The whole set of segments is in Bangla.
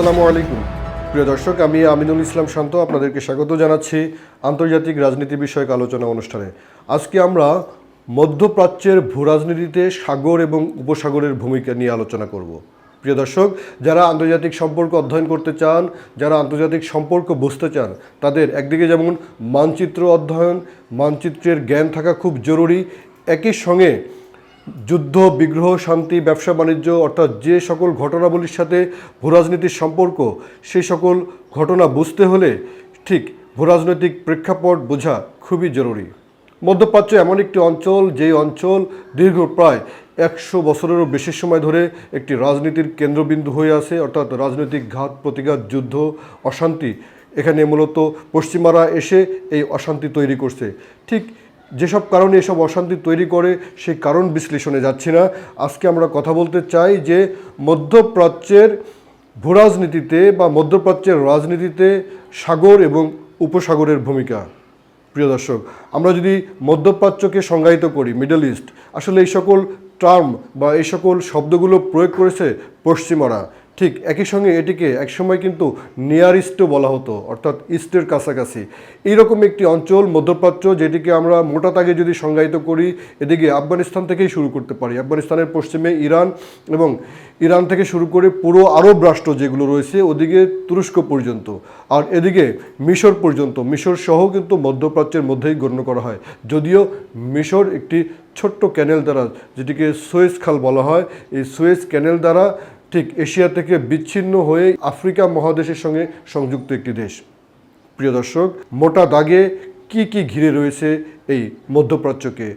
আসসালামু আলাইকুম। প্রিয় দর্শক, আমি আমিনুল ইসলাম শান্ত আপনাদেরকে স্বাগত জানাচ্ছি আন্তর্জাতিক রাজনীতি বিষয়ক আলোচনা অনুষ্ঠানে। আজকে আমরা মধ্যপ্রাচ্যের ভূরাজনীতিতে সাগর এবং উপসাগরের ভূমিকা নিয়ে আলোচনা করব। প্রিয় দর্শক, যারা আন্তর্জাতিক সম্পর্ক অধ্যয়ন করতে চান, যারা আন্তর্জাতিক সম্পর্ক বুঝতে চান, তাদের একদিকে যেমন মানচিত্র অধ্যয়ন, মানচিত্রের জ্ঞান থাকা খুব জরুরি, একই সঙ্গে যুদ্ধ, বিগ্রহ, শান্তি, ব্যবসা, বাণিজ্য, অর্থাৎ যে সকল ঘটনাবলীর সাথে ভূরাজনীতির সম্পর্ক, সেই সকল ঘটনা বুঝতে হলে ঠিক ভূরাজনৈতিক প্রেক্ষাপট বোঝা খুবই জরুরি। মধ্যপ্রাচ্য এমন একটি অঞ্চল, যেই অঞ্চল দীর্ঘ প্রায় একশো বছরেরও বেশি সময় ধরে একটি রাজনীতির কেন্দ্রবিন্দু হয়ে আছে, অর্থাৎ রাজনৈতিক ঘাত, প্রতিঘাত, যুদ্ধ, অশান্তি। এখানে মূলত পশ্চিমারা এসে এই অশান্তি তৈরি করছে। ঠিক যেসব কারণে এসব অশান্তি তৈরি করে সেই কারণ বিশ্লেষণে যাচ্ছি না। আজকে আমরা কথা বলতে চাই যে মধ্যপ্রাচ্যের ভূরাজনীতিতে বা মধ্যপ্রাচ্যের রাজনীতিতে সাগর এবং উপসাগরের ভূমিকা। প্রিয় দর্শক, আমরা যদি মধ্যপ্রাচ্যকে সংজ্ঞায়িত করি মিডল ইস্ট আসলে এই সকল টার্ম বা এই সকল শব্দগুলো প্রয়োগ করেছে পশ্চিমারা। ঠিক, একই সঙ্গে এটিকে একসময় কিন্তু নিয়ার ইস্টও বলা হতো, অর্থাৎ ইস্টের কাছাকাছি। এইরকম একটি অঞ্চল, মধ্যপ্রাচ্য, যেটিকে আমরা মোটা তাগে যদি সংজ্ঞায়িত করি, এদিকে আফগানিস্তান থেকেই শুরু করতে পারি। আফগানিস্তানের পশ্চিমে ইরান এবং ইরান থেকে শুরু করে পুরো আরব রাষ্ট্র যেগুলো রয়েছে, ওদিকে তুরস্ক পর্যন্ত। আর এদিকে মিশর পর্যন্ত, মিশর সহ কিন্তু মধ্যপ্রাচ্যের মধ্যেই গণ্য করা হয়। যদিও মিশর একটি ছোট্ট ক্যানেল দ্বারা, যেটিকে সুয়েজ খাল বলা হয়, এই সুয়েজ ক্যানেল দ্বারা ঠিক এশিয়া থেকে বিচ্ছিন্ন হয়ে আফ্রিকা মহাদেশের সঙ্গে সংযুক্ত একটি দেশ। প্রিয় দর্শক, মোটা দাগে কি কি ঘিরে রয়েছে এই মধ্যপ্রাচ্যকে?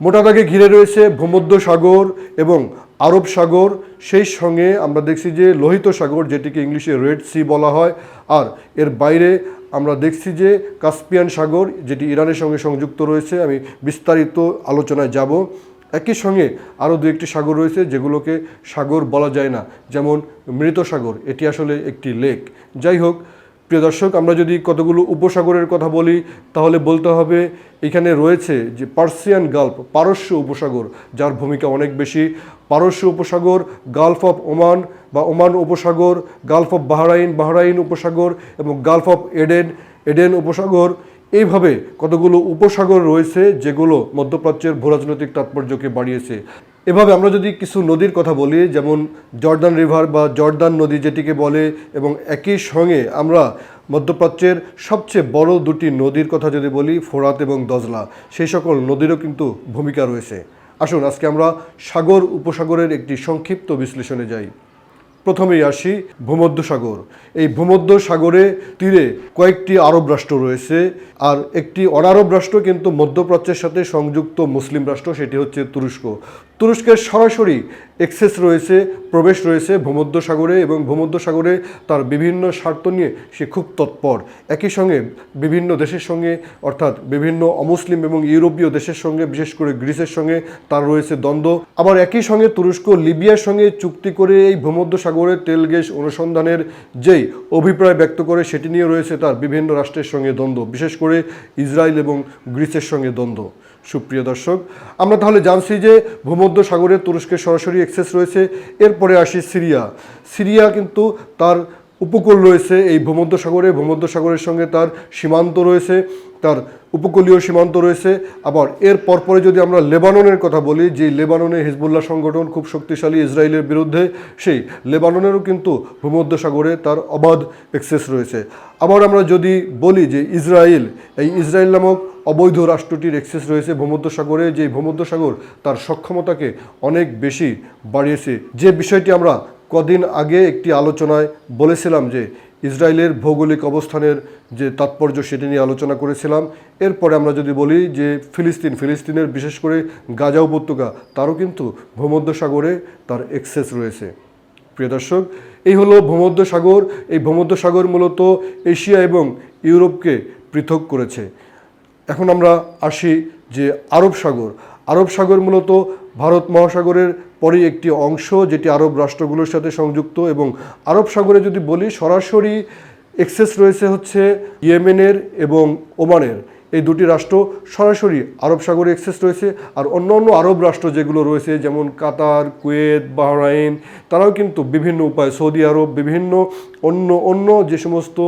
মোটা দাগে ঘিরে রয়েছে ভূমধ্য সাগর এবং আরব সাগর। সেই সঙ্গে আমরা দেখছি যে লোহিত সাগর, যেটিকে ইংলিশে রেড সি বলা হয়। আর এর বাইরে আমরা দেখছি যে কাস্পিয়ান সাগর, যেটি ইরানের সঙ্গে সংযুক্ত রয়েছে। আমি বিস্তারিত আলোচনায় যাব। একই সঙ্গে আরও দু একটি সাগর রয়েছে যেগুলোকে সাগর বলা যায় না, যেমন মৃত সাগর এটি আসলে একটি লেক। যাই হোক, প্রিয় দর্শক, আমরা যদি কতগুলো উপসাগরের কথা বলি, তাহলে বলতে হবে এখানে রয়েছে যে পার্সিয়ান গাল্ফ, পারস্য উপসাগর, যার ভূমিকা অনেক বেশি। পারস্য উপসাগর, গালফ অফ ওমান বা ওমান উপসাগর, গালফ অফ বাহরাইন বাহরাইন উপসাগর এবং গালফ অফ এডেন। এডেন উপসাগর এইভাবে কতগুলো উপসাগর রয়েছে যেগুলো মধ্যপ্রাচ্যের ভূরাজনৈতিক তাৎপর্যকে বাড়িয়েছে? এভাবে আমরা যদি কিছু নদীর কথা বলি, যেমন জর্দান রিভার বা জর্দান নদী যেটিকে বলে, এবং একই সঙ্গে আমরা মধ্যপ্রাচ্যের সবচেয়ে বড় দুটি নদীর কথা যদি বলি, ফোরাত এবং দজলা, সেই সকল নদীরও কিন্তু ভূমিকা রয়েছে। আসুন, আজকে আমরা সাগর উপসাগরের একটি সংক্ষিপ্ত বিশ্লেষণে যাই। প্রথমেই আসি ভূমধ্য সাগর এই ভূমধ্য সাগরে তীরে কয়েকটি আরব রাষ্ট্র রয়েছে আর একটি অনারব রাষ্ট্র কিন্তু মধ্যপ্রাচ্যের সাথে সংযুক্ত মুসলিম রাষ্ট্র, সেটি হচ্ছে তুরস্ক। তুরস্কের সরাসরি এক্সেস রয়েছে, প্রবেশ রয়েছে ভূমধ্য সাগরে এবং ভূমধ্য সাগরে তার বিভিন্ন স্বার্থ নিয়ে সে খুব তৎপর। একই সঙ্গে বিভিন্ন দেশের সঙ্গে, অর্থাৎ বিভিন্ন অমুসলিম এবং ইউরোপীয় দেশের সঙ্গে, বিশেষ করে গ্রিসের সঙ্গে তার রয়েছে দ্বন্দ্ব। আবার একই সঙ্গে তুরস্ক, লিবিয়ার সঙ্গে চুক্তি করে এই ভূমধ্য সাগরে তেল গ্যাস অনুসন্ধানের যেই অভিপ্রায় ব্যক্ত করে, সেটি নিয়ে রয়েছে তার বিভিন্ন রাষ্ট্রের সঙ্গে দ্বন্দ্ব, বিশেষ করে ইসরায়েল এবং গ্রিসের সঙ্গে দ্বন্দ্ব। সুপ্রিয় দর্শক, আমরা তাহলে জানছি যে ভূমধ্য সাগরে তুরস্কের সরাসরি অ্যাক্সেস রয়েছে, এরপরে আসি সিরিয়া। সিরিয়া কিন্তু তার উপকূল রয়েছে এই ভূমধ্য সাগরে। ভূমধ্য সাগরের সঙ্গে তার সীমান্ত রয়েছে, তার উপকূলীয় সীমান্ত রয়েছে। আবার এর পরপরে যদি আমরা লেবাননের কথা বলি, যে লেবাননে হিজবুল্লাহ সংগঠন খুব শক্তিশালী ইসরায়েলের বিরুদ্ধে, সেই লেবাননেরও কিন্তু ভূমধ্য সাগরে তার অবাধ অ্যাক্সেস রয়েছে। আবার আমরা যদি বলি যে ইসরায়েল, এই ইসরায়েল নামক অবৈধ রাষ্ট্রটির অ্যাক্সেস রয়েছে ভূমধ্য সাগরে, যে ভূমধ্য সাগর তার সক্ষমতাকে অনেক বেশি বাড়িয়েছে। যে বিষয়টি আমরা কদিন আগে একটি আলোচনায় বলেছিলাম যে ইসরায়েলের ভৌগোলিক অবস্থানের যে তাৎপর্য সেটি নিয়ে আলোচনা করেছিলাম। এরপরে আমরা যদি বলি যে ফিলিস্তিন, ফিলিস্তিনের বিশেষ করে গাজা উপত্যকা, তারও কিন্তু ভূমধ্য সাগরে তার এক্সেস রয়েছে। প্রিয় দর্শক, এই হলো ভূমধ্য সাগর এই ভূমধ্য সাগর মূলত এশিয়া এবং ইউরোপকে পৃথক করেছে। এখন আমরা আসি যে আরব সাগর। আরব সাগর মূলত ভারত মহাসাগরের পরে একটি অংশ, যেটি আরব রাষ্ট্রগুলোর সাথে সংযুক্ত এবং আরব সাগরে যদি বলি, সরাসরি এক্সেস রয়েছে হচ্ছে ইয়েমেনের এবং ওমানের। এই দুটি রাষ্ট্র সরাসরি আরব সাগরে অ্যাক্সেস রয়েছে আর অন্য অন্য আরব রাষ্ট্র যেগুলো রয়েছে, যেমন কাতার, কুয়েত, বাহরাইন, তারাও কিন্তু বিভিন্ন উপায় সৌদি আরব, বিভিন্ন অন্য অন্য যে সমস্ত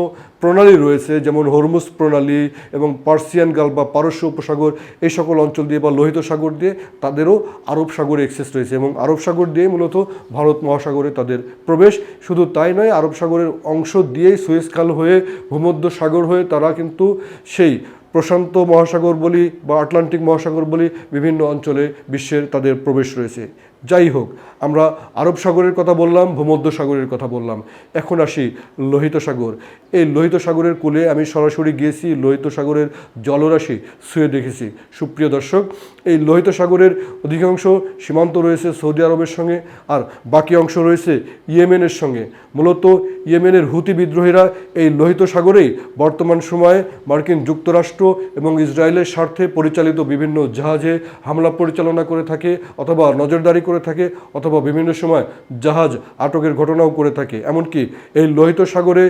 প্রণালী রয়েছে, যেমন হরমুজ প্রণালী এবং পার্সিয়ান গাল বা পারস্য উপসাগর, এই সকল অঞ্চল দিয়ে বা লোহিত সাগর দিয়ে তাদেরও আরব সাগরে অ্যাক্সেস রয়েছে এবং আরব সাগর দিয়ে মূলত ভারত মহাসাগরে তাদের প্রবেশ। শুধু তাই নয়, আরব সাগরের অংশ দিয়েই সুয়েজ খাল হয়ে ভূমধ্য সাগর হয়ে তারা কিন্তু সেই প্রশান্ত মহাসাগর বলি বা আটলান্টিক মহাসাগর বলি বিভিন্ন অঞ্চলে বিশ্বের তাদের প্রবেশ রয়েছে। যাই হোক, আমরা আরব সাগরের কথা বললাম, ভূমধ্য সাগরের কথা বললাম। এখন আসি লোহিত সাগর। এই লোহিত সাগরের কূলে আমি সরাসরি গিয়েছি, লোহিত সাগরের জলরাশি শুয়ে দেখেছি। সুপ্রিয় দর্শক, এই লোহিত সাগরের অধিকাংশ সীমান্ত রয়েছে সৌদি আরবের সঙ্গে, আর বাকি অংশ রয়েছে ইয়েমেনের সঙ্গে। মূলত ইয়েমেনের হুতি বিদ্রোহীরা এই লোহিত সাগরেই বর্তমান সময়ে মার্কিন যুক্তরাষ্ট্র এবং ইসরায়েলের স্বার্থে পরিচালিত বিভিন্ন জাহাজে হামলা পরিচালনা করে থাকে, অথবা নজরদারি করে থাকে অথবা বিভিন্ন সময় জাহাজ আটকের ঘটনাও করে থাকে। এমনকি এই লোহিত সাগরে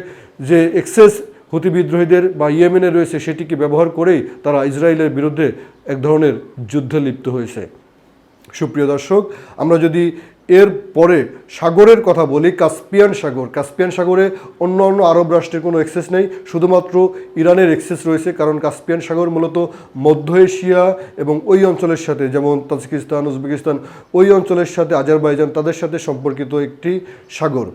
যে এক্সেস হুতি বিদ্রোহীদের বা ইয়েমেনে রয়েছে সেটিকে ব্যবহার করেই তারা ইসরায়েলের বিরুদ্ধে এক ধরনের যুদ্ধে লিপ্ত হয়েছে। সুপ্রিয় দর্শক, আমরা যদি এর পরে সাগরের কথা বলি, কাস্পিয়ান সাগর। কাস্পিয়ান সাগরে অন্য অন্য আরব রাষ্ট্রের কোনো এক্সেস নেই, শুধুমাত্র ইরানের এক্সেস রয়েছে, কারণ কাস্পিয়ান সাগর মূলত মধ্য এশিয়া এবং ওই অঞ্চলের সাথে, যেমন তাজিকিস্তান, উজবেকিস্তান, ওই অঞ্চলের সাথে, আজারবাইজান, তাদের সাথে সম্পর্কিত একটি সাগর।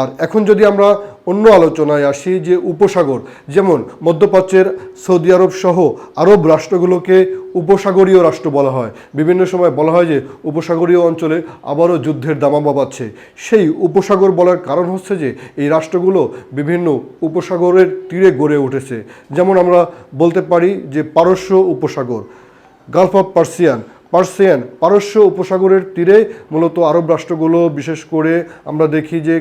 আর এখন যদি আমরা অন্য আলোচনায় আসি যে উপসাগর, যেমন মধ্যপ্রাচ্যের সৌদি আরব সহ আরব রাষ্ট্রগুলোকে উপসাগরীয় রাষ্ট্র বলা হয়। বিভিন্ন সময় বলা হয় যে উপসাগরীয় অঞ্চলে আবারও যুদ্ধের দামামা পাচ্ছে সেই উপসাগর বলার কারণ হচ্ছে যে এই রাষ্ট্রগুলো বিভিন্ন উপসাগরের তীরে গড়ে উঠেছে। যেমন আমরা বলতে পারি যে পারস্য উপসাগর গালফ অফ পার্সিয়ান পার্সিয়ান, পারস্য উপসাগরের তীরে মূলত আরব রাষ্ট্রগুলো, বিশেষ করে আমরা দেখি যে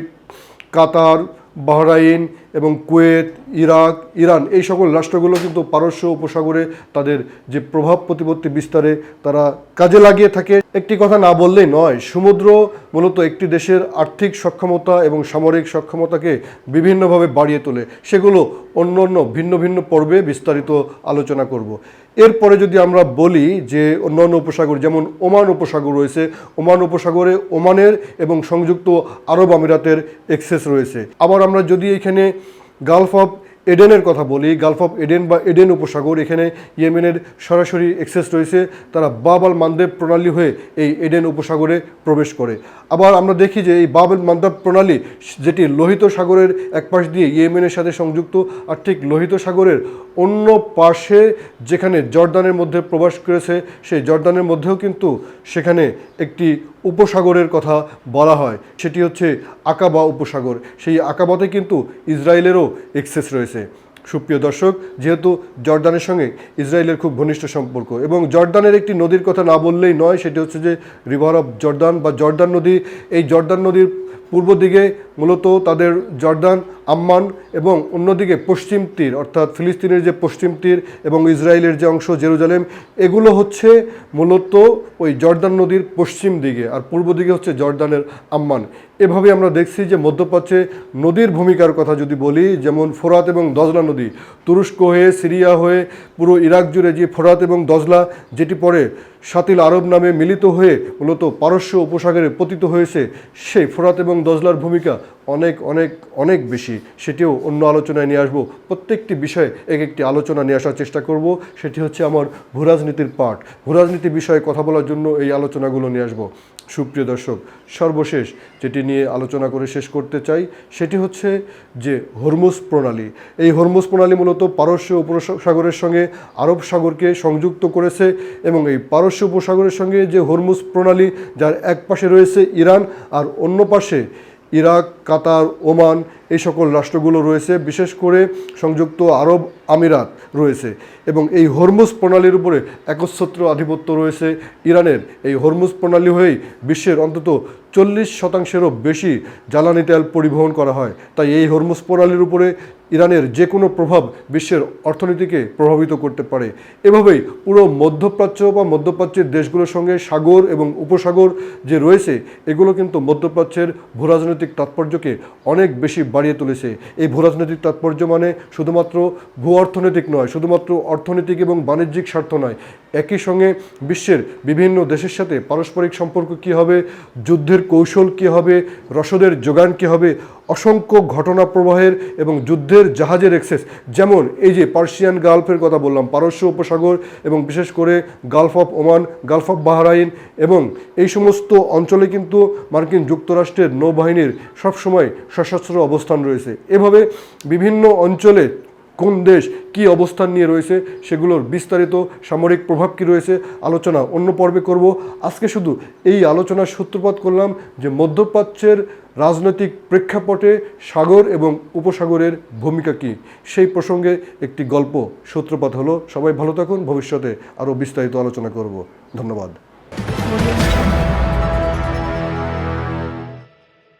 কাতার বাহরাইন এবং কুয়েত, ইরাক, ইরান, এই সকল রাষ্ট্রগুলো কিন্তু পারস্য উপসাগরে তাদের যে প্রভাব প্রতিপত্তি বিস্তারে তারা কাজে লাগিয়ে থাকে। একটি কথা না বললেই নয়, সমুদ্র মূলত একটি দেশের আর্থিক সক্ষমতা এবং সামরিক সক্ষমতাকে বিভিন্নভাবে বাড়িয়ে তোলে। সেগুলো অন্য অন্য ভিন্ন ভিন্ন পর্বে বিস্তারিত আলোচনা করব। এরপরে যদি আমরা বলি যে অন্যান্য উপসাগর, যেমন ওমান উপসাগর রয়েছে, ওমান উপসাগরে ওমানের এবং সংযুক্ত আরব আমিরাতের এক্সেস রয়েছে। আবার আমরা যদি এখানে গালফ অফ এডেনের কথা বলি গালফ অফ এডেন বা এডেন উপসাগর, এখানে ইয়েমেনের সরাসরি এক্সেস রয়েছে। তারা বাবাল মানদেব প্রণালী হয়ে এই এডেন উপসাগরে প্রবেশ করে। আবার আমরা দেখি যে এই বাবেল মান্দাব প্রণালী, যেটি লোহিত সাগরের এক পাশ দিয়ে ইয়েমেনের সাথে সংযুক্ত, আর ঠিক লোহিত সাগরের অন্য পাশে যেখানে জর্দানের মধ্যে প্রবেশ করেছে, সেই জর্দানের মধ্যেও কিন্তু সেখানে একটি উপসাগরের কথা বলা হয়। সেটি হচ্ছে আকাবা উপসাগর। সেই আকাবাতে কিন্তু ইসরায়েলেরও এক্সেস রয়েছে। সুপ্রিয় দর্শক, যেহেতু জর্দানের সঙ্গে ইসরায়েলের খুব ঘনিষ্ঠ সম্পর্ক এবং জর্দানের একটি নদীর কথা না বললেই নয়, সেটি হচ্ছে যে রিভার অফ জর্দান বা জর্দান নদী, এই জর্দান নদীর পূর্ব দিকে মূলত তাদের জর্দান, আম্মান এবং অন্যদিকে পশ্চিম তীর, অর্থাৎ ফিলিস্তিনের যে পশ্চিম তীর এবং ইসরায়েলের যে অংশ জেরুজালেম, এগুলো হচ্ছে মূলত ওই জর্দান নদীর পশ্চিম দিকে আর পূর্ব দিকে হচ্ছে জর্দানের আম্মান। এভাবে আমরা দেখছি যে মধ্যপ্রাচ্যে নদীর ভূমিকার কথা যদি বলি, যেমন ফোরাত এবং দজলা নদী, তুরস্ক হয়ে, সিরিয়া হয়ে, পুরো ইরাক জুড়ে যে ফোরাত এবং দজলা, যেটি পরে সাতিল আরব নামে মিলিত হয়ে মূলত পারস্য উপসাগরে পতিত হয়েছে। সেই ফোরাত এবং দজলার ভূমিকা অনেক অনেক অনেক বেশি। সেটিও অন্য আলোচনায় নিয়ে আসব। প্রত্যেকটি বিষয়ে এক একটি আলোচনা নিয়ে আসার চেষ্টা করব। সেটি হচ্ছে আমার ভূরাজনীতির পাঠ। ভূরাজনীতি বিষয়ে কথা বলার জন্য এই আলোচনাগুলো নিয়ে আসব। সুপ্রিয় দর্শক, সর্বশেষ যেটি নিয়ে আলোচনা করে শেষ করতে চাই, সেটি হচ্ছে যে হরমুজ প্রণালী। এই হরমুজ প্রণালী মূলত পারস্য উপসাগরের সঙ্গে আরব সাগরকে সংযুক্ত করেছে এবং এই পারস্য উপসাগরের সঙ্গে যে হরমুজ প্রণালী, যার এক পাশে রয়েছে ইরান আর অন্য পাশে ইরাক, কাতার, ওমান এই সকল রাষ্ট্রগুলো রয়েছে, বিশেষ করে সংযুক্ত আরব আমিরাত রয়েছে এবং এই হরমুজ প্রণালীর উপরে একচ্ছত্র আধিপত্য রয়েছে ইরানের। এই হরমুজ প্রণালী হয়েই বিশ্বের অন্তত চল্লিশ শতাংশেরও বেশি জ্বালানি তেল পরিবহন করা হয়। তাই এই হরমুজ প্রণালীর উপরে ইরানের যে কোনো প্রভাব বিশ্বের অর্থনীতিকে প্রভাবিত করতে পারে। এভাবেই পুরো মধ্যপ্রাচ্য বা মধ্যপ্রাচ্যের দেশগুলোর সঙ্গে সাগর এবং উপসাগর যে রয়েছে, এগুলো কিন্তু মধ্যপ্রাচ্যের ভূরাজনৈতিক তাৎপর্যকে অনেক বেশি বাড়িয়ে তুলেছে। এই ভূরাজনৈতিক তাৎপর্য মানে শুধুমাত্র ভূ অর্থনৈতিক নয়, শুধুমাত্র অর্থনৈতিক এবং বাণিজ্যিক স্বার্থ নয়। একই সঙ্গে বিশ্বের বিভিন্ন দেশের সাথে পারস্পরিক সম্পর্ক কী হবে, যুদ্ধের কৌশল কী হবে, রসদের যোগান কী হবে অসংখ্য ঘটনা প্রবাহের এবং যুদ্ধের জাহাজের এক্সেস যেমন এই যে পার্সিয়ান গালফের কথা বললাম, পারস্য উপসাগর এবং বিশেষ করে gulf of Oman gulf of Bahrain এবং এই সমস্ত অঞ্চলে কিন্তু মার্কিন যুক্তরাষ্ট্রের নৌবাহিনীর সবসময় সশস্ত্র অবস্থান রয়েছে। এভাবে বিভিন্ন অঞ্চলে কোন দেশ কি অবস্থান নিয়ে রয়েছে সেগুলোর বিস্তারিত সামরিক প্রভাব কি রয়েছে আলোচনা অন্য পর্বে করব। আজকে শুধু এই আলোচনার সূত্রপাত করলাম যে মধ্যপ্রাচ্যের রাজনৈতিক প্রেক্ষাপটে সাগর এবং উপসাগরের ভূমিকা কি, সেই প্রসঙ্গে একটি গল্প সূত্রপাত হলো। সবাই ভালো থাকুন, ভবিষ্যতে আরও বিস্তারিত আলোচনা করব। ধন্যবাদ।